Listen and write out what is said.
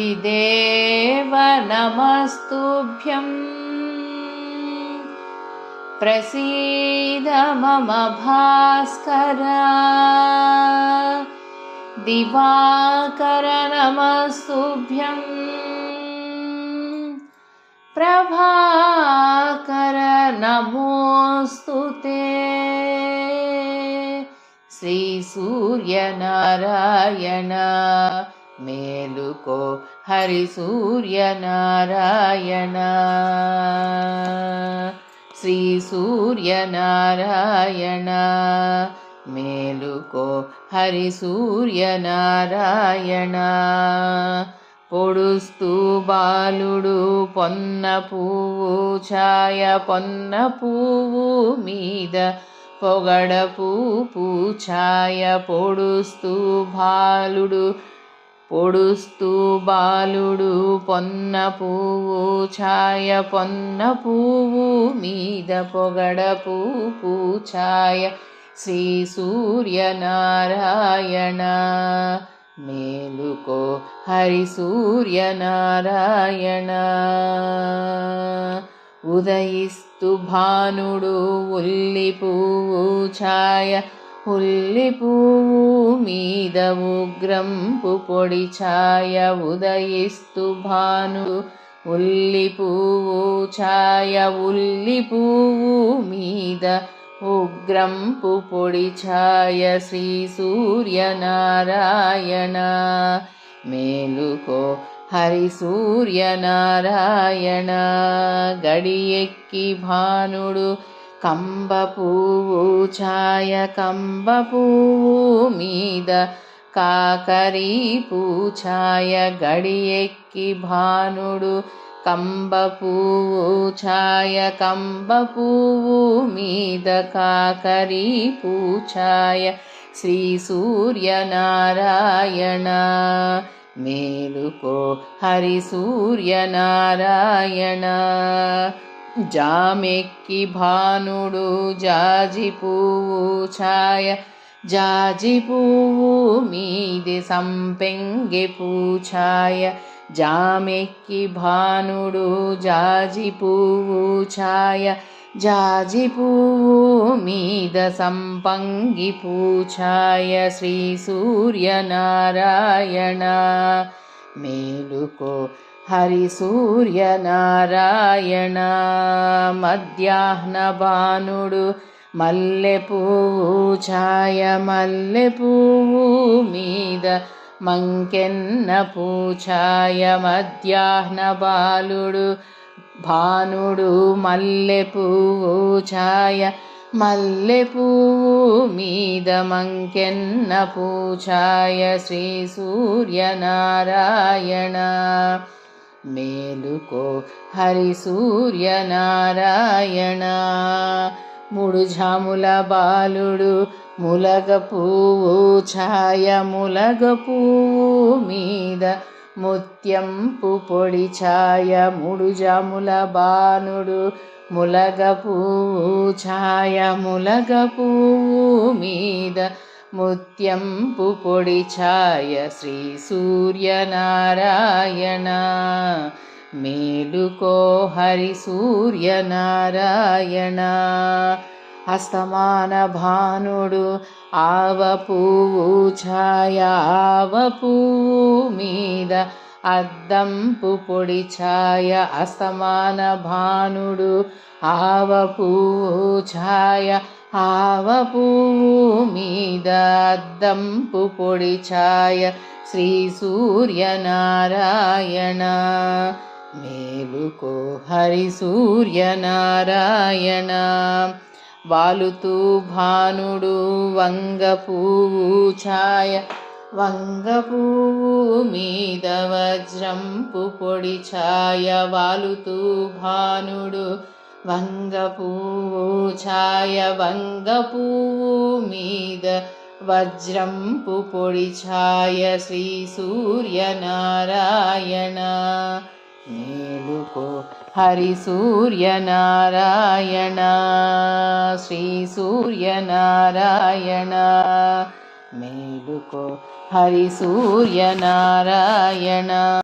ेवनमस्तुभ्यम् प्रसीद मम भास्कर दिवाकर नमस्तुभ्यम् प्रभाकर नमोऽस्तु ते। श्रीसूर्यनारायण మేలుకో హరి సూర్యనారాయణ శ్రీ సూర్యనారాయణ మేలుకో హరి సూర్యనారాయణ పొడుస్తూ బాలుడు పొన్న పువ్వు ఛాయ పొన్న పువ్వు మీద పొగడపు పూఛాయ పొడుస్తూ బాలుడు పొడుస్తూ బాలుడు పొన్న పువ్వు ఛాయ పొన్న పువ్వు మీద పొగడ పువ్వు పూఛాయ శ్రీ సూర్యనారాయణ మేలుకో హరి సూర్యనారాయణ. ఉదయిస్తు భానుడు ఉల్లి పువ్వు ఛాయ హుల్లి పువ్వు మీద ఉగ్రంపు పొడి ఛాయ ఉదయిస్తు భాను. ఉల్లి పువ్వు ఛాయ ఉల్లి పువ్వు మీద ఉగ్రంపు పొడి ఛాయ శ్రీ సూర్యనారాయణ. మేలుకో హరి సూర్యనారాయణ. గడియెక్కి భానుడు కంబ పువ్వు ఛాయ కంబ పువ్వు మీద కాకరీ పూఛాయ గడియెక్కి భానుడు కంబ పువ్వు ఛాయ కంబ పువ్వు మీద కాకరీ పూఛాయ శ్రీ సూర్యనారాయణ. మేలుకో హరి సూర్యనారాయణ. జామెక్కి భానుడు జాజి పువ్వు ఛాయ జాజి పువ్వు మీది సంపెంగె పూఛాయ జామెక్కి భానుడు జాజి పువ్వు ఛాయ జాజి పువ్వు మీద సంపంగి పూఛాయ శ్రీ సూర్యనారాయణ మేలుకో హరి సూర్యనారాయణ మధ్యాహ్న భానుడు మల్లె పువ్వు ఛాయ మల్లె పువ్వు మీద మంకెన్న పూఛాయ మధ్యాహ్న బాలుడు భానుడు మల్లె పువ్వు ఛాయ మల్లె పువ్వు మీద మంకెన్న పూఛాయ శ్రీ సూర్యనారాయణ మేలుకో. హరి సూర్యనారాయణ మూడు జాముల బాలుడు ములగ పువ్వు ఛాయ ములగ పువ్వు మీద ముత్యంపు పొడి ఛాయ మూడు జాముల బానుడు ములగ పువ్వు ఛాయ ములగ పువ్వు మీద ముత్యంపు పొడి ఛాయ శ్రీ సూర్యనారాయణ. మేలుకో హరి సూర్యనారాయణ. అస్తమాన భానుడు ఆవ పువ్వు ఛాయ ఆవ పువ్వు మీద అద్దంపు పొడి ఛాయ అస్తమాన భానుడు. ఆవ ఛాయ ఆవ మీద అద్దంపు పొడి ఛాయ. శ్రీ సూర్యనారాయణ మేలుకో హరి సూర్యనారాయణ. వాలుతూ భానుడు వంగ పువ్వు ఛాయ వంగ మీద వజ్రంపు పొడి ఛాయ వాలుతూ భానుడు. వంగ ఛాయ వంగ మీద వజ్రంపు పొడి ఛాయ శ్రీ సూర్యనారాయణ. మేలుకో హరి సూర్యనారాయణ. శ్రీ సూర్యనారాయణ. మేలుకో. హరి సూర్యనారాయణ.